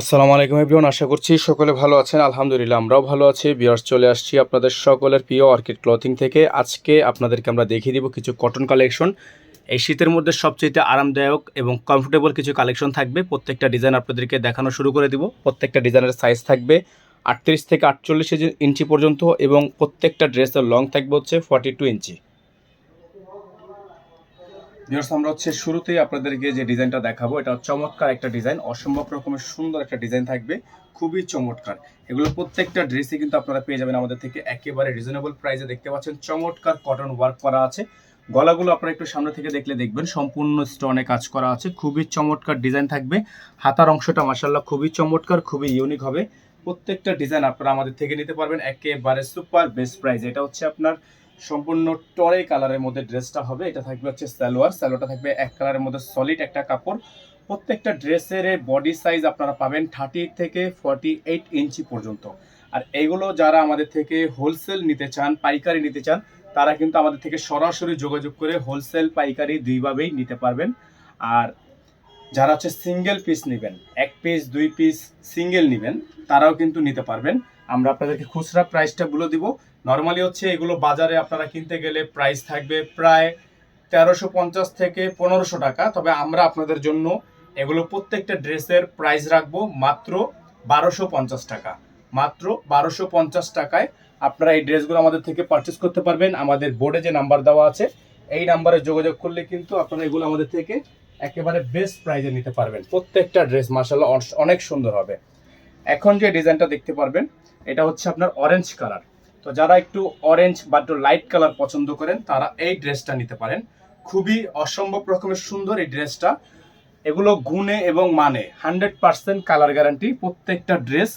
আসসালামু আলাইকুম এভরিওয়ান, আশা করছি সকলে ভালো আছেন। আলহামদুলিল্লাহ, আমরাও ভালো আছি। বিয়ার্স চলে আসছি আপনাদের সকলের প্রিয় অর্কিড ক্লথিং থেকে। আজকে আপনাদেরকে আমরা দেখিয়ে দিব কিছু কটন কালেকশন এই শীতের মধ্যে সবচেয়ে আরামদায়ক এবং কমফোর্টেবল কিছু কালেকশন থাকবে। প্রত্যেকটা ডিজাইন আপনাদেরকে দেখানো শুরু করে দিব। প্রত্যেকটা ডিজাইনের সাইজ থাকবে আটত্রিশ থেকে আটচল্লিশ ইঞ্চি পর্যন্ত এবং প্রত্যেকটা ড্রেসের লং থাকবে হচ্ছে ফর্টি টু ইঞ্চি ভিউয়ার্স আমরা হচ্ছে শুরুতেই আপনাদেরকে যে ডিজাইনটা দেখাবো, এটা চমৎকার একটা ডিজাইন, অসম্ভব রকমের সুন্দর একটা ডিজাইন থাকবে, খুবই চমৎকার। এগুলো প্রত্যেকটা ড্রেসে কিন্তু আপনারা পেয়ে যাবেন আমাদের থেকে একেবারে রিজনেবল প্রাইসে দেখতে পাচ্ছেন, চমৎকার কটন ওয়ার্ক করা আছে। গলাগুলো আপনারা একটু সামনে থেকে দেখলে দেখবেন, সম্পূর্ণ স্টোনে কাজ করা আছে, খুবই চমৎকার ডিজাইন থাকবে। হাতার অংশটা মাসাল্লাহ খুবই চমৎকার, খুবই ইউনিক হবে। প্রত্যেকটা ডিজাইন আপনারা আমাদের থেকে নিতে পারবেন, একেবারে সুপার বেস্ট প্রাইস এটা হচ্ছে আপনার সম্পূর্ণ টরে কালারের মধ্যে ড্রেসটা হবে। এটা থাকবে হচ্ছে সালোয়ার। সালোয়ারটা থাকবে এক কালারের মধ্যে সলিড একটা কাপড়। প্রত্যেকটা ড্রেসের বডি সাইজ আপনারা পাবেন থার্টি থেকে ফর্টি এইট ইঞ্চি পর্যন্ত। আর এগুলো যারা আমাদের থেকে হোলসেল নিতে চান, পাইকারি নিতে চান, তারা কিন্তু আমাদের থেকে সরাসরি যোগাযোগ করে হোলসেল পাইকারি দুইভাবেই নিতে পারবেন। আর যারা হচ্ছে সিঙ্গেল পিস নেবেন, এক পিস দুই পিস সিঙ্গেল নেবেন, তারাও কিন্তু নিতে পারবেন। আমরা আপনাদেরকে খুচরা প্রাইসটা বলে দিব। নর্মালি হচ্ছে এগুলো বাজারে আপনারা কিনতে গেলে প্রাইস থাকবে প্রায় তেরোশো পঞ্চাশ থেকে পনেরোশো টাকা। তবে আমরা আপনাদের জন্য এগুলো প্রত্যেকটা ড্রেসের প্রাইস রাখব মাত্র বারোশো পঞ্চাশ টাকা। মাত্র বারোশো পঞ্চাশ টাকায় আপনারা এই ড্রেসগুলো আমাদের থেকে পারচেস করতে পারবেন। আমাদের বোর্ডে যে নাম্বার দেওয়া আছে, এই নাম্বারে যোগাযোগ করলে কিন্তু আপনারা এগুলো আমাদের থেকে একেবারে বেস্ট প্রাইজে নিতে পারবেন। প্রত্যেকটা ড্রেস মার্শাল্লাহ অনেক সুন্দর হবে। এখন যে ডিজাইনটা দেখতে পারবেন, এটা হচ্ছে আপনার অরেঞ্জ কালার তো যারা একটু অরেঞ্জ বা একটু লাইট কালার পছন্দ করেন, তারা এই ড্রেসটা নিতে পারেন। খুবই অসম্ভব রকমের সুন্দর এই ড্রেসটা এগুলো গুণে এবং মানে হান্ড্রেড পার্সেন্ট কালার গ্যারান্টি প্রত্যেকটা ড্রেস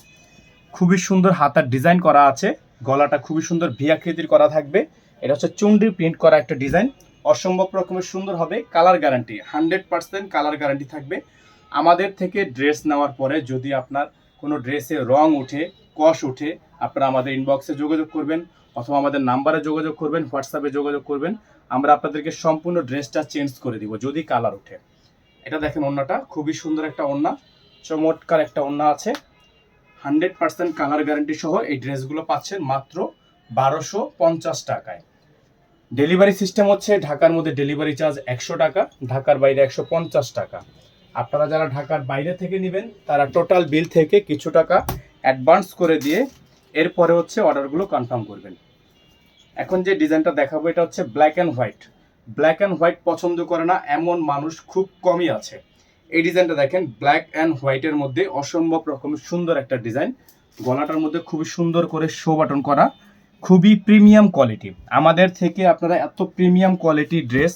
খুবই সুন্দর হাতার ডিজাইন করা আছে। গলাটা খুবই সুন্দর ভিয়াকৃতির করা থাকবে। এটা হচ্ছে চুন্ডি প্রিন্ট করা একটা ডিজাইন অসম্ভব রকমের সুন্দর হবে। Colour guarantee hundred percent colour guarantee থাকবে। আমাদের থেকে ড্রেস নেওয়ার পরে যদি আপনার কোনো ড্রেসে রং উঠে, কষ উঠে, আপনারা আমাদের ইনবক্সে যোগাযোগ করবেন অথবা আমাদের নাম্বারে যোগাযোগ করবেন হোয়াটসঅ্যাপে যোগাযোগ করবেন, আমরা আপনাদেরকে সম্পূর্ণ ড্রেসটা চেঞ্জ করে দিব যদি কালার ওঠে এটা দেখেন ওন্নাটা, খুবই সুন্দর একটা ওন্না, চমৎকার একটা ওন্না আছে। হান্ড্রেড পার্সেন্ট কালার গ্যারান্টি সহ এই ড্রেসগুলো পাচ্ছেন মাত্র বারোশো পঞ্চাশ টাকায়। ডেলিভারি সিস্টেম হচ্ছে ঢাকার মধ্যে ডেলিভারি চার্জ একশো টাকা, ঢাকার বাইরে একশো পঞ্চাশ টাকা। আপনারা যারা ঢাকার বাইরে থেকে নেবেন, তারা টোটাল বিল থেকে কিছু টাকা অ্যাডভান্স করে দিয়ে এরপরে হচ্ছে অর্ডারগুলো কনফার্ম করবেন। এখন যে ডিজাইনটা দেখাবো, এটা হচ্ছে black and white black and white পছন্দ করে না, এমন মানুষ খুব কমই আছে। এই ডিজাইনটা দেখেন ব্ল্যাক অ্যান্ড হোয়াইটের মধ্যে অসম্ভব রকমের সুন্দর একটা ডিজাইন গলাটার মধ্যে খুবই সুন্দর করে শো বাটন করা। খুবই প্রিমিয়াম কোয়ালিটি আমাদের থেকে আপনারা এত প্রিমিয়াম কোয়ালিটি ড্রেস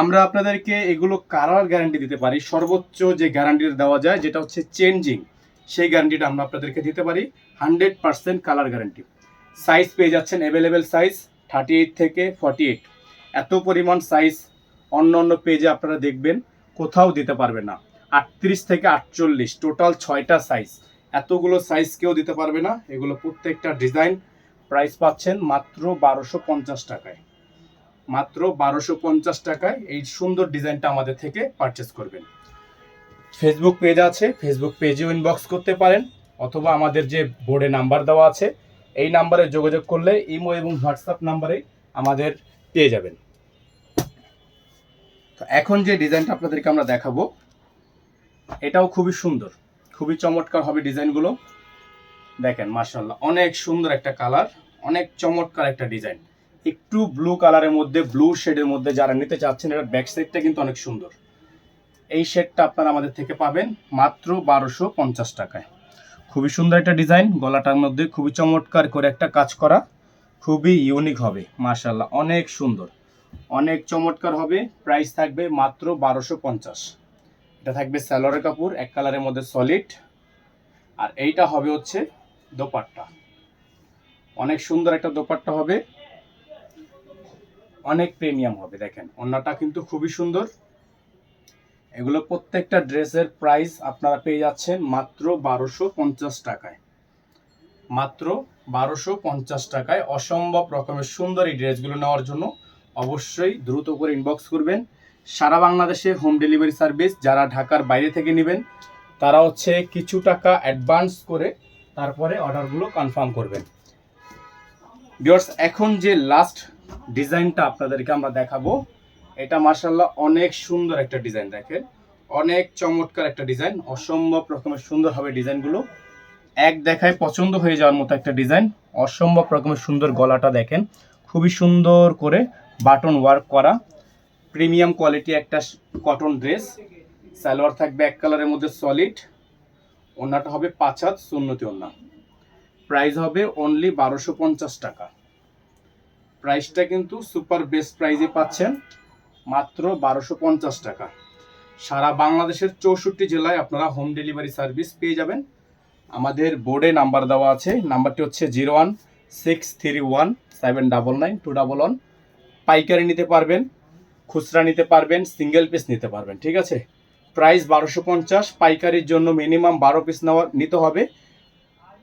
আমরা আপনাদেরকে এগুলো কালার গ্যারান্টি দিতে পারি। সর্বোচ্চ যে গ্যারান্টিটা দেওয়া যায়, যেটা হচ্ছে চেঞ্জিং সেই গ্যারান্টিটা আমরা আপনাদেরকে দিতে পারি। Hundred percent colour guarantee size পেয়ে যাচ্ছেন অ্যাভেলেবেল সাইজ থার্টি এইট থেকে ফর্টি এইট এত পরিমাণ সাইজ অন্য অন্য পেজে আপনারা দেখবেন, কোথাও দিতে পারবে না। আটত্রিশ থেকে আটচল্লিশ টোটাল ছয়টা সাইজ এতগুলো সাইজ কেউ দিতে পারবে না। এগুলো প্রত্যেকটা ডিজাইন প্রাইস পাচ্ছেন মাত্র বারোশো পঞ্চাশ টাকায়। মাত্র বারোশো পঞ্চাশ টাকায় এই সুন্দর ডিজাইনটা আমাদের থেকে পারচেস করবেন। ফেসবুক পেজ আছে ফেসবুক পেজেও ইনবক্স করতে পারেন, অথবা আমাদের যে বোর্ডে নাম্বার দেওয়া আছে, এই নাম্বারে যোগাযোগ করলে ইমো এবং হোয়াটসঅ্যাপ নাম্বারে আমাদের পেয়ে যাবেন। তো এখন যে ডিজাইনটা আপনাদেরকে আমরা দেখাবো, এটাও খুবই সুন্দর, খুবই চমৎকার হবে ডিজাইনগুলো দেখেন মার্শাল্লাহ অনেক সুন্দর একটা কালার অনেক চমৎকার একটা ডিজাইন একটু ব্লু কালারের মধ্যে ব্লু শেডের মধ্যে যারা নিতে চাচ্ছেন এটা ব্যাক সাইডটা কিন্তু অনেক সুন্দর। এই শেডটা আপনারা আমাদের থেকে পাবেন মাত্র বারোশো পঞ্চাশ টাকায়। খুবই সুন্দর একটা ডিজাইন গলাটার মধ্যে খুবই চমৎকার করে একটা কাজ করা, খুবই ইউনিক হবে মার্শাল্লাহ অনেক সুন্দর। অনেক চমৎকার হবে প্রাইস থাকবে মাত্র বারোশো পঞ্চাশ। এটা থাকবে স্যালোয়ারের কাপড়, এক কালারের মধ্যে সলিড আর এইটা হবে হচ্ছে দোপাট্টা। অনেক সুন্দর একটা দোপাট্টা হবে অনেক প্রিমিয়াম হবে, দেখেন। অন্যটা কিন্তু খুবই সুন্দর। এগুলো প্রত্যেকটা ড্রেসের প্রাইস আপনারা পেয়ে যাচ্ছেন মাত্র বারোশো পঞ্চাশ টাকায়। মাত্র বারোশো পঞ্চাশ টাকায় অসম্ভব রকমের সুন্দর এই ড্রেসগুলো নেওয়ার জন্য অবশ্যই দ্রুত করে ইনবক্স করবেন। সারা বাংলাদেশে হোম ডেলিভারি সার্ভিস যারা ঢাকার বাইরে থেকে নেবেন, তারা হচ্ছে কিছু টাকা অ্যাডভান্স করে তারপরে অর্ডারগুলো কনফার্ম করবেন। ভিউয়ার্স এখন যে লাস্ট ডিজাইনটা আপনাদেরকে আমরা দেখাবো। এটা মার্শাল্লাহ অনেক সুন্দর একটা ডিজাইন, দেখেন। অনেক চমৎকার একটা ডিজাইন, অসম্ভব রকমের সুন্দর হবে ডিজাইনগুলো। এক দেখায় পছন্দ হয়ে যাওয়ার মতো একটা ডিজাইন, অসম্ভব রকমের সুন্দর গলাটা, দেখেন। খুবই সুন্দর করে বাটন ওয়ার্ক করা, প্রিমিয়াম কোয়ালিটি একটা কটন ড্রেস। সালোয়ার থাকবে এক কালারের মধ্যে সলিড ওনাটা হবে পাঁচ হাত শূন্যতি ওনা প্রাইস হবে অনলি বারোশো পঞ্চাশ টাকা। প্রাইসটা কিন্তু সুপার বেস্ট প্রাইজে পাচ্ছেন মাত্র বারোশো পঞ্চাশ টাকা। সারা বাংলাদেশের চৌষট্টি জেলায় আপনারা হোম ডেলিভারি সার্ভিস পেয়ে যাবেন। আমাদের বোর্ডে নাম্বার দেওয়া আছে। নাম্বারটি হচ্ছে zero one six three one seven double nine two double one. পাইকারি নিতে পারবেন, খুচরা নিতে পারবেন সিঙ্গেল পিস নিতে পারবেন, ঠিক আছে? প্রাইস বারোশো পঞ্চাশ, পাইকারির জন্য মিনিমাম বারো পিস নেওয়া নিতে হবে।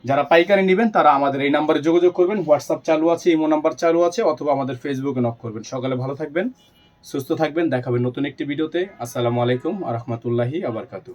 যারা পাইকারি নেবেন, তারা আমাদের এই নাম্বারে যোগাযোগ করবেন। হোয়াটসঅ্যাপ চালু আছে ইমো নাম্বার চালু আছে, অথবা আমাদের ফেসবুকে নক করবেন। সকালে ভালো থাকবেন, সুস্থ থাকবেন, দেখাবেন নতুন একটি ভিডিওতে। আসসালামু আলাইকুম, আ রহমতুল্লাহি আবরকাতু